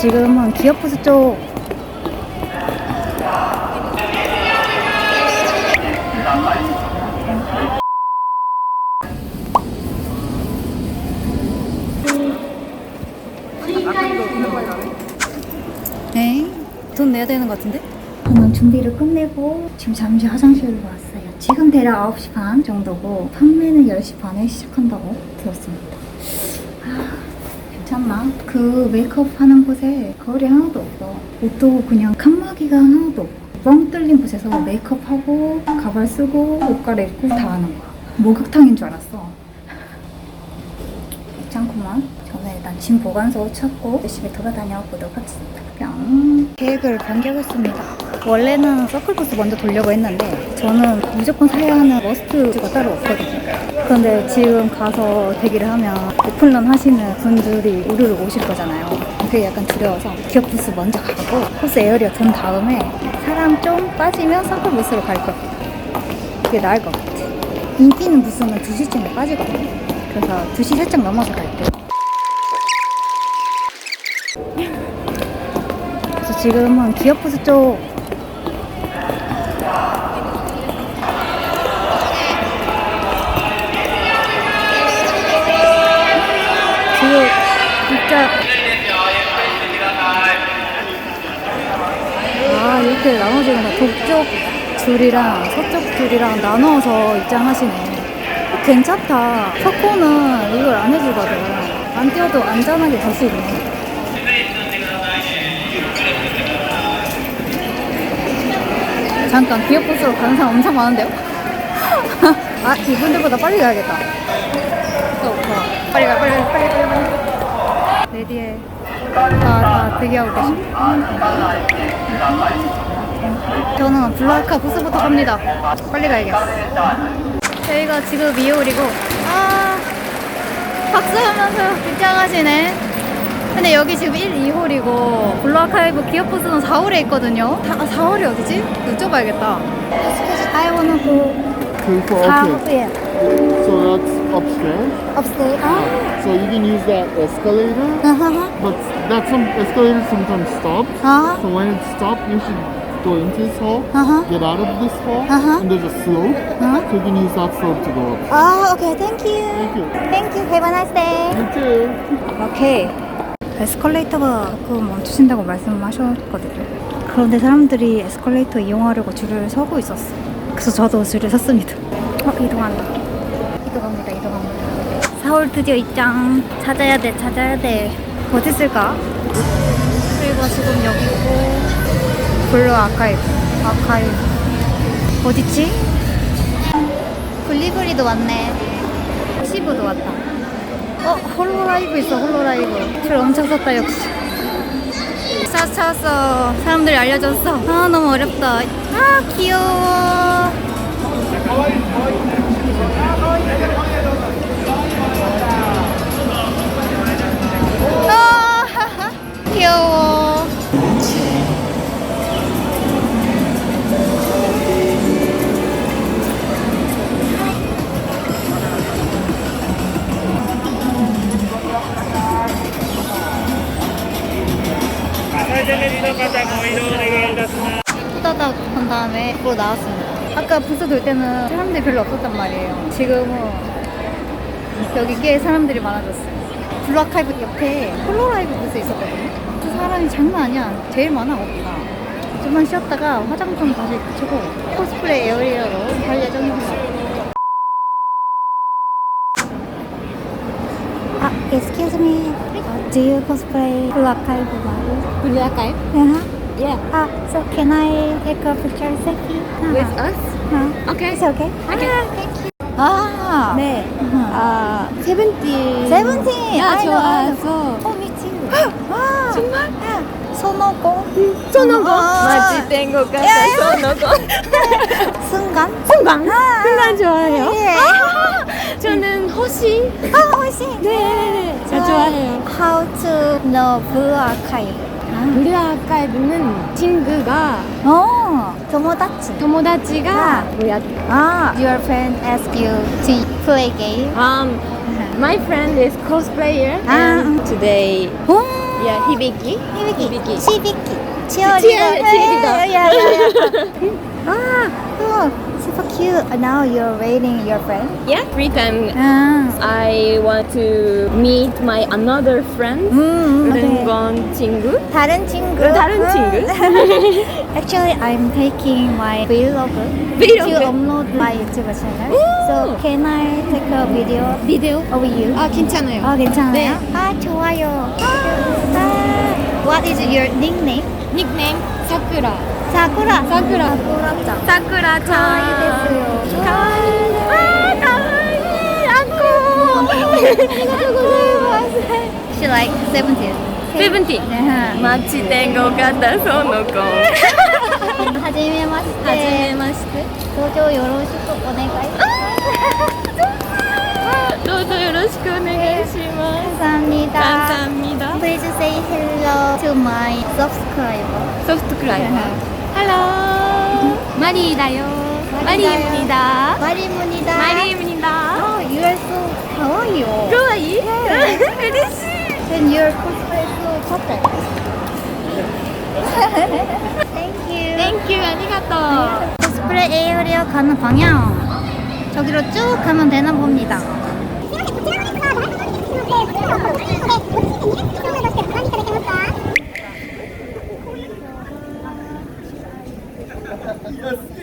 지금은 기어푸스 쪽 네, 돈 내야 되는 것 같은데? 저는 준비를 끝내고 지금 잠시 화장실로 왔어요. 지금 대략 9시 반 정도고 판매는 10시 반에 시작한다고 들었습니다. 아, 괜찮나? 그 메이크업 하는 곳에 거울이 하나도 없어. 옷도 그냥 칸막이가 하나도 없고 뻥 뚫린 곳에서 메이크업하고 가발 쓰고 옷 갈아입고 다 하는 거야. 목욕탕인 줄 알았어. 괜찮구만. 일단 짐 보관소 찾고 열심히 돌아다녀 보도록 하겠습니다. 뿅. 계획을 변경했습니다. 원래는 서클버스 먼저 돌려고 했는데 저는 무조건 사야 하는 머스트가 따로 없거든요. 그런데 지금 가서 대기를 하면 오픈런 하시는 분들이 우르르 오실 거잖아요. 그게 약간 두려워서 기업 부스 먼저 가고 코스 에어리어 든 다음에 사람 좀 빠지면 서클버스로 갈 거예요. 그게 나을 것 같아. 인기 있는 부스는 2시쯤에 빠지거든요. 그래서 2시 살짝 넘어서 갈게요. 그래서 지금은 기어부스 쪽. 지금 진짜. 아 이렇게 나눠지는구나 동쪽 줄이랑 서쪽 줄이랑 나눠서 입장하시네. 어, 괜찮다. 석고는 이걸 안 해주거든. 안 뛰어도 안전하게 갈 수 있네 잠깐 기어버스로 가는 사람 엄청 많은데요? 아 이분들보다 빨리 가야겠다. 빨리 가 빨리 가 빨리 빨리 빨리 레디에 다, 다 대기하고 계시 저는 블라카 부스부터 갑니다. 빨리 가야겠어. 저희가 지금 2월이고 아 박수하면서 입장하시네 근데 여기 지금 1, 2홀이고 블루아카이브 기어포스는 4홀에 있거든요 아, 4홀이 어디지? 여쭤봐야겠다 I wanna go 4홀 okay. yeah. So that's upstairs. upstairs 아, So you can use that escalator, 아하하. but that some escalator sometimes stops. 아, So when it stops, you should go into this hall, Uh-huh. get out of this hall, Uh-huh. and there's a slope. 아, So you can use that slope to go up. 아, 오케이, thank you. Thank you. Thank you. Have a nice day. You too. 이렇게 에스컬레이터가 조금 멈추신다고 말씀하셨거든요. 그런데 사람들이 에스컬레이터 이용하려고 줄을 서고 있었어. 그래서 저도 줄을 섰습니다. 어, 이동한다. 이동합니다, 이동합니다. 서울 드디어 입장. 찾아야 돼, 찾아야 돼. 어디 있을까? 그리고 지금 여기 있고, 블루 아카이브, 아카이브. 어딨지? 블리블리도 왔네. 시브도 왔다. 어, 홀로라이브 있어, 홀로라이브. 줄 엄청 썼다, 역시. 찾았어. 사람들이 알려줬어. 아, 너무 어렵다. 아, 귀여워. 아, 귀여워. 후다닥 한 다음에 뭐 나왔습니다. 아까 부스 돌 때는 사람들이 별로 없었단 말이에요. 지금은 여기 꽤 사람들이 많아졌어요. 블루아카이브 옆에 홀로라이브 부스 있었거든요. 그 사람이 장난 아니야. 제일 많아, 거기가. 좀만 쉬었다가 화장 좀 다시 붙이고 코스프레 에어리어로 갈 예정입니다. Do you cosplay Blue Archive model? Blue Archive? Uh-huh. Yeah. Ah, so can I take a picture selfie? With us? Uh, Okay. it's okay. Okay. Ah, thank you. 아, 네. 아, 세븐틴. 세븐틴. know. 좋아서. Oh, me too. 와, 정말? 손오공. 손오공. 아. 맞지, 땡고가 야, 야. 손오공. 순간? 순간? 아. 순간 좋아해요? 예. 아, 저는 호시. 아, 혹시? 네, 저 좋아해요. How to know Blue Archive? 블루 아카이브는 친구가, 어, 友達. 도모다치가 아. 뭐야? 아, your friend ask you to play game? Um, my friend is cosplayer Ah. and today, 오, Yeah, Hibiki. 히비키. 시비키. 치어리더. 치어- 치어리더. Yeah, yeah, yeah. ah, oh, super cute. Uh, Now you're waiting your friend. Yeah. Free time. Ah. I want to meet my another friend. 음, okay. 른건 친구. 다른 친구. 다른 친구. Actually, I'm taking my vlog Vlog? to upload my YouTube channel. So can I take a video 비디오? of you? 아 괜찮아요. 아 괜찮아요? 네. 아 좋아요. 아, what is your nickname? 닉네임 사쿠라. 사쿠라. 사쿠라. 사쿠라 짱. 사쿠라 짱. 가와이 됐어요. 가와이. 아 가와이. 안고. She like 17. 세븐틴. 네. 마치 된것 같다 소노코. 하지메마시테. 하지메마시테. 도저 요로시ku 오네가이. 도저 요로시ku 오네가이시마스. 감사합니 다. 감사합니 다. Please say hello to my subscriber. 소프트크라이브. 할로. 마리다요. 마리입니다. 마리문이다. 마리입니다. Oh, you are so 가와이요. 좋아요.嬉しい. And your cosplay is so perfect. Thank you. Thank you. 아리가또. 코스프레 에어리어 가는 방향. 저기로 쭉 가면 되나 봅니다. Yes.